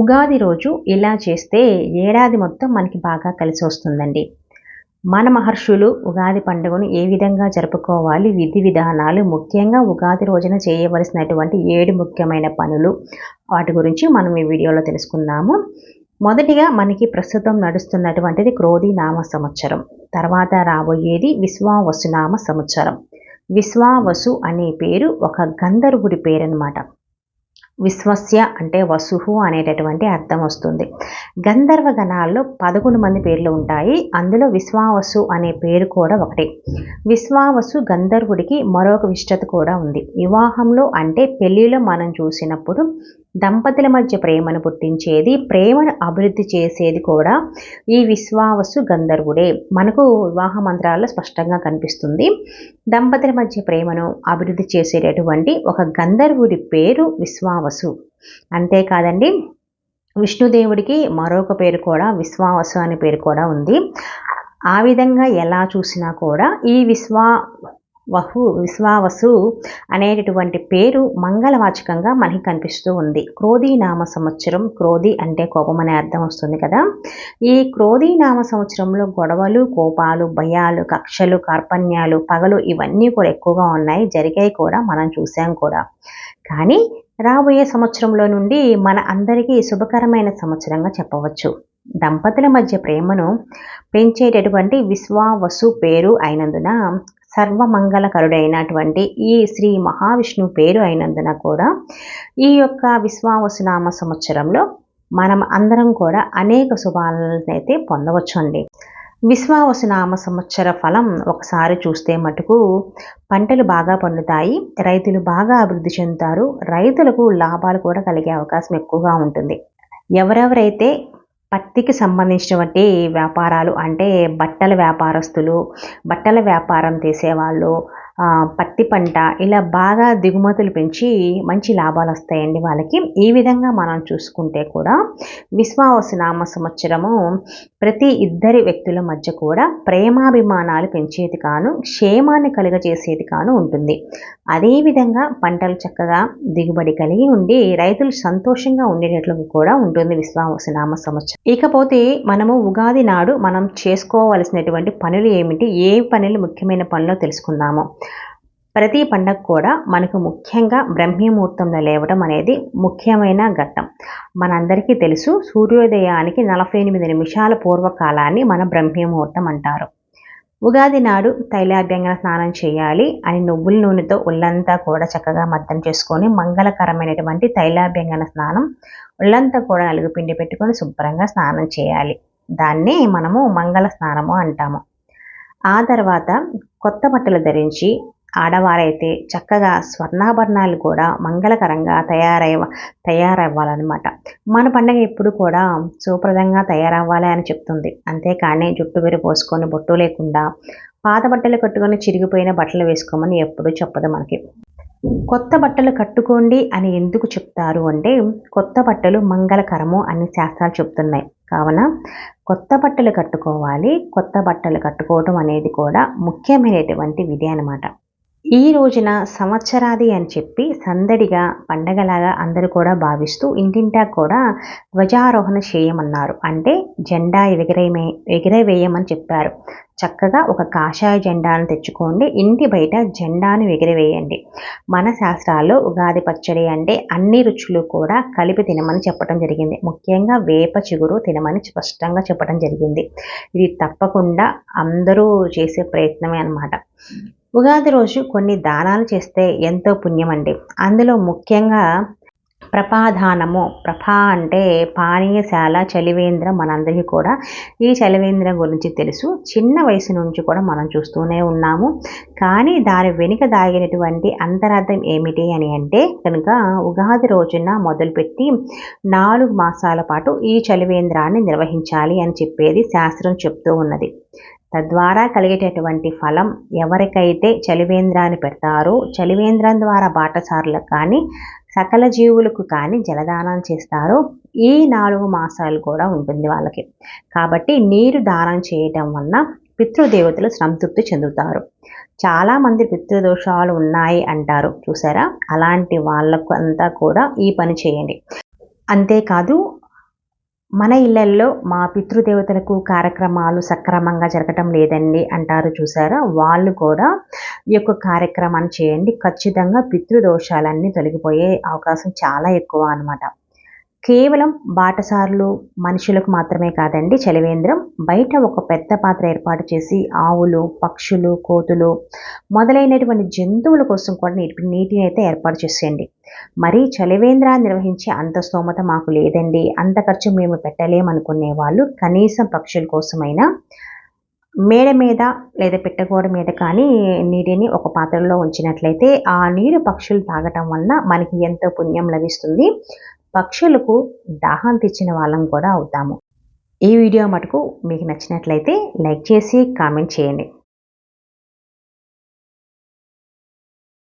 ఉగాది రోజు ఇలా చేస్తే ఏడాది మొత్తం మనకి బాగా కలిసి వస్తుందండి. మన మహర్షులు ఉగాది పండుగను ఏ విధంగా జరుపుకోవాలి విధి విధానాలు ముఖ్యంగా ఉగాది రోజున చేయవలసినటువంటి ఏడు ముఖ్యమైన పనులు వాటి గురించి మనం ఈ వీడియోలో తెలుసుకుందాము. మొదటిగా మనకి ప్రస్తుతం నడుస్తున్నటువంటిది క్రోధి నామ సంవత్సరం. తర్వాత రాబోయేది విశ్వావసునామ సంవత్సరం. విశ్వావసు అనే పేరు ఒక గంధర్వుడి పేరు అనమాట విశ్వస్య అంటే వసుహు అనేటటువంటి అర్థం వస్తుంది. గంధర్వ గణాల్లో పదకొండు మంది పేర్లు ఉంటాయి. అందులో విశ్వావసు అనే పేరు కూడా ఒకటి. విశ్వావసు గంధర్వుడికి మరొక విష్టత కూడా ఉంది. వివాహంలో అంటే పెళ్ళిలో మనం చూసినప్పుడు దంపతుల మధ్య ప్రేమను పుట్టించేది ప్రేమను అభివృద్ధి చేసేది కూడా ఈ విశ్వావసు గంధర్వుడే. మనకు వివాహ మంత్రాల్లో స్పష్టంగా కనిపిస్తుంది. దంపతుల మధ్య ప్రేమను అభివృద్ధి చేసేటటువంటి ఒక గంధర్వుడి పేరు విశ్వావసు. అంతేకాదండి విష్ణుదేవుడికి మరొక పేరు కూడా విశ్వావసు అనే పేరు కూడా ఉంది. ఆ విధంగా ఎలా చూసినా కూడా ఈ విశ్వా వహు విశ్వావసు అనేటటువంటి పేరు మంగళవాచకంగా మనకి కనిపిస్తూ ఉంది. క్రోధీ నామ సంవత్సరం క్రోధి అంటే కోపం అనే అర్థం వస్తుంది కదా. ఈ క్రోధీ నామ సంవత్సరంలో గొడవలు కోపాలు భయాలు కక్షలు కార్పణ్యాలు పగలు ఇవన్నీ కూడా ఎక్కువగా ఉన్నాయి. జరిగాయి కూడా మనం చూసాం కూడా. కానీ రాబోయే సంవత్సరంలో నుండి మన అందరికీ శుభకరమైన సంవత్సరంగా చెప్పవచ్చు. దంపతుల మధ్య ప్రేమను పెంచేటటువంటి విశ్వావసు పేరు అయినందున సర్వమంగళకరుడైనటువంటి ఈ శ్రీ మహావిష్ణు పేరు అయినందున కూడా ఈ యొక్క విశ్వావసునామ సంవత్సరంలో మనం అందరం కూడా అనేక శుభాలను అయితే పొందవచ్చు అండి విశ్వావసునామ సంవత్సర ఫలం ఒకసారి చూస్తే మటుకు పంటలు బాగా పండుతాయి రైతులు బాగా అభివృద్ధి చెందుతారు రైతులకు లాభాలు కూడా కలిగే అవకాశం ఎక్కువగా ఉంటుంది. ఎవరెవరైతే పత్తికి సంబంధించినటువంటి వ్యాపారాలు అంటే బట్టల వ్యాపారస్తులు బట్టల వ్యాపారం చేసేవాళ్ళు పత్తి పంట ఇలా బాగా దిగుమతులు పెంచి మంచి లాభాలు వస్తాయండి వాళ్ళకి. ఈ విధంగా మనం చూసుకుంటే కూడా విశ్వావసనామ సంవత్సరము ప్రతి ఇద్దరి వ్యక్తుల మధ్య కూడా ప్రేమాభిమానాలు పెంచేది కాను క్షేమాన్ని కలుగజేసేది కాను ఉంటుంది. అదేవిధంగా పంటలు చక్కగా దిగుబడి కలిగి ఉండి రైతులు సంతోషంగా ఉండేటట్లు కూడా ఉంటుంది విశ్వావసనామ సంవత్సరం. ఇకపోతే మనము ఉగాది నాడు మనం చేసుకోవలసినటువంటి పనులు ఏమిటి? ఏ పనులు ముఖ్యమైన పనులు తెలుసుకుందాము. ప్రతి పండగ కూడా మనకు ముఖ్యంగా బ్రహ్మీముహూర్తంలో లేవడం అనేది ముఖ్యమైన ఘట్టం. మనందరికీ తెలుసు సూర్యోదయానికి నలభై ఎనిమిది నిమిషాల పూర్వకాలాన్ని మన బ్రహ్మీముహూర్తం అంటారు. ఉగాది నాడు తైలాభ్యంగన స్నానం చేయాలి అని నువ్వుల నూనెతో ఒళ్ళంతా కూడా చక్కగా మద్దం చేసుకొని మంగళకరమైనటువంటి తైలాభ్యంగన స్నానం ఒళ్ళంతా కూడా నలుగు పిండి పెట్టుకొని శుభ్రంగా స్నానం చేయాలి. దాన్ని మనము మంగళ స్నానము అంటాము. ఆ తర్వాత కొత్త బట్టలు ధరించి ఆడవారైతే చక్కగా స్వర్ణాభరణాలు కూడా మంగళకరంగా తయారై తయారవ్వాలన్నమాట. మన పండగ ఎప్పుడు కూడా సుప్రదంగా తయారవ్వాలి అని చెప్తుంది. అంతేకాని జుట్టు వేరు పోసుకొని బొట్టు లేకుండా పాత బట్టలు కట్టుకొని చిరిగిపోయిన బట్టలు వేసుకోమని ఎప్పుడూ చెప్పదు మనకి. కొత్త బట్టలు కట్టుకోండి అని ఎందుకు చెప్తారు అంటే కొత్త బట్టలు మంగళకరము అని శాస్త్రాలు చెప్తున్నాయి. కావున కొత్త బట్టలు కట్టుకోవాలి. కొత్త బట్టలు కట్టుకోవడం అనేది కూడా ముఖ్యమైనటువంటి విధి అనమాట ఈ రోజున సంవత్సరాది అని చెప్పి సందడిగా పండగలాగా అందరూ కూడా భావిస్తూ ఇంటింటా కూడా ధ్వజారోహణ చేయమన్నారు. అంటే జెండా ఎగిరేమే ఎగిరవేయమని చెప్పారు. చక్కగా ఒక కాషాయ జెండాను తెచ్చుకోండి. ఇంటి బయట జెండాను ఎగిరివేయండి. మన శాస్త్రాల్లో ఉగాది పచ్చడి అంటే అన్ని రుచులు కూడా కలిపి తినమని చెప్పడం జరిగింది. ముఖ్యంగా వేప చిగురు తినమని స్పష్టంగా చెప్పడం జరిగింది. ఇది తప్పకుండా అందరూ చేసే ప్రయత్నమే అనమాట ఉగాది రోజు కొన్ని దానాలు చేస్తే ఎంతో పుణ్యం అండి అందులో ముఖ్యంగా ప్రపాధానము ప్రభా అంటే పానీయశాల చలివేంద్రం మనందరికీ కూడా ఈ చలివేంద్రం గురించి తెలుసు. చిన్న వయసు నుంచి కూడా మనం చూస్తూనే ఉన్నాము. కానీ దాని వెనుక దాగినటువంటి అంతరార్థం ఏమిటి అని అంటే కనుక ఉగాది రోజున మొదలుపెట్టి నాలుగు మాసాల పాటు ఈ చలివేంద్రాన్ని నిర్వహించాలి అని చెప్పేది శాస్త్రం చెప్తూ ఉన్నది. తద్వారా కలిగేటటువంటి ఫలం ఎవరికైతే చలివేంద్రాన్ని పెడతారో చలివేంద్రం ద్వారా బాటసారులకు కానీ సకల జీవులకు కానీ జలదానం చేస్తారో ఈ నాలుగు మాసాలు కూడా ఉంటుంది వాళ్ళకి. కాబట్టి నీరు దానం చేయటం వలన పితృదేవతలు సంతృప్తి చెందుతారు. చాలామంది పితృదోషాలు ఉన్నాయి అంటారు. చూసారా? అలాంటి వాళ్ళకు అంతా కూడా ఈ పని చేయండి. అంతేకాదు మన ఇళ్ళల్లో మా పితృదేవతలకు కార్యక్రమాలు సక్రమంగా జరగటం లేదండి అంటారు చూసారా? వాళ్ళు కూడా ఈ యొక్క కార్యక్రమాన్ని చేయండి. ఖచ్చితంగా పితృదోషాలన్నీ తొలగిపోయే అవకాశం చాలా ఎక్కువ అనమాట కేవలం బాటసారులు మనుషులకు మాత్రమే కాదండి చలివేంద్రం. బయట ఒక పెద్ద పాత్ర ఏర్పాటు చేసి ఆవులు పక్షులు కోతులు మొదలైనటువంటి జంతువుల కోసం కూడా నీటి నీటిని అయితే ఏర్పాటు చేసేయండి. మరి చలివేంద్ర నిర్వహించే అంత స్తోమత మాకు లేదండి. అంత ఖర్చు మేము పెట్టలేమనుకునే వాళ్ళు కనీసం పక్షుల కోసమైనా మేడ మీద లేదా పెట్టగోడ మీద కానీ నీటిని ఒక పాత్రలో ఉంచినట్లయితే ఆ నీరు పక్షులు తాగటం వలన మనకి ఎంతో పుణ్యం లభిస్తుంది. పక్షులకు దాహం తెచ్చిన వాళ్ళం కూడా అవుతాము. ఈ వీడియో మటుకు మీకు నచ్చినట్లయితే లైక్ చేసి కామెంట్ చేయండి.